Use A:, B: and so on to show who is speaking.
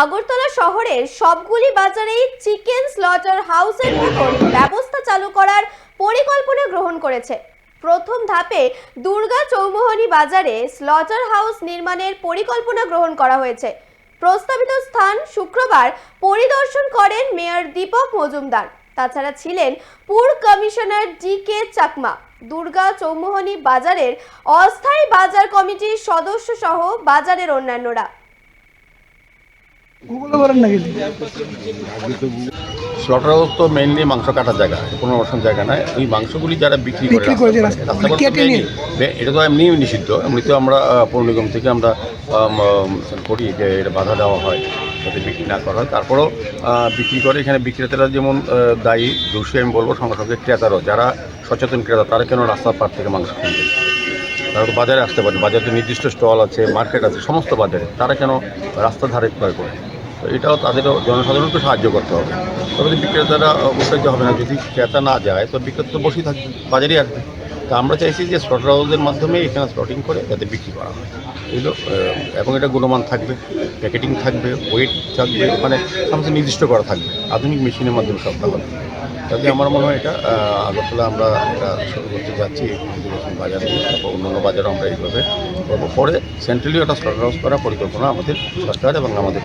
A: আগরতলা শহরের সবগুলি বাজারেই চিকেন স্লটার হাউসের মতন ব্যবস্থা চালু করার পরিকল্পনা গ্রহণ করেছে। প্রথম ধাপে দুর্গা চৌমোহনী বাজারে স্লটার হাউস নির্মাণের পরিকল্পনা গ্রহণ করা হয়েছে। প্রস্তাবিত স্থান শুক্রবার পরিদর্শন করেন মেয়র দীপক মজুমদার। তাছাড়া ছিলেন পুর commissioner D K Chakma. Durga Chaumohani বাজারের অস্থায়ী বাজার কমিটির সদস্য সহ বাজারের অন্যান্যরা।
B: গুগলে করেন নাকি?
C: স্লটার হাউস তো মেইনলি মাংস কাটার জায়গা কোনো জায়গা নয়। ওই মাংসগুলি যারা বিক্রি করে। বে- এটা তো এমনি নিষিদ্ধ। এমনিতেও আমরা পৌর নিগম থেকে আমরা আম, আম, করি যে এটা বাধা দেওয়া হয় যাতে বিক্রি না করা হয়। তারপরেও বিক্রি করে এখানে বিক্রেতারা যেমন দায়ী দোষী আমি বলব সঙ্গে সঙ্গে ক্রেতারও। যারা সচেতন ক্রেতা তারা কেন রাস্তার পার থেকে মাংস কিনবে? তারা তো বাজারে আসতে পারে। বাজারে তো নির্দিষ্ট স্টল আছে মার্কেট আছে সমস্ত বাজারে। তারা কেন রাস্তা ধারে ক্রয় করে তো এটাও তাদেরও জনসাধারণকে সাহায্য করতে হবে। তবে বিক্রেতারা উৎসাহিত হবে না, যদি ক্রেতা না যায়, তো বিক্রেতা তো বসেই থাকবে, বাজারেই আসবে। তা আমরা চাইছি যে স্লটার হাউসের মাধ্যমে এখানে স্লটিং করে যাতে বিক্রি করা হয়। এগুলো এবং এটা গুণমান থাকবে প্যাকেটিং থাকবে ওয়েট থাকবে মানে সমস্ত নির্দিষ্ট করা থাকবে। আধুনিক মেশিনের মাধ্যমে সবটা হবে। তাতে আমার মনে হয় এটা আগরতলা আমরা এটা শুরু করতে যাচ্ছি বাজার দিয়ে অন্যান্য বাজারও আমরা এইভাবে করব। পরে সেন্ট্রালিও একটা স্লটার হাউস করার পরিকল্পনা আমাদের সরকার এবং আমাদের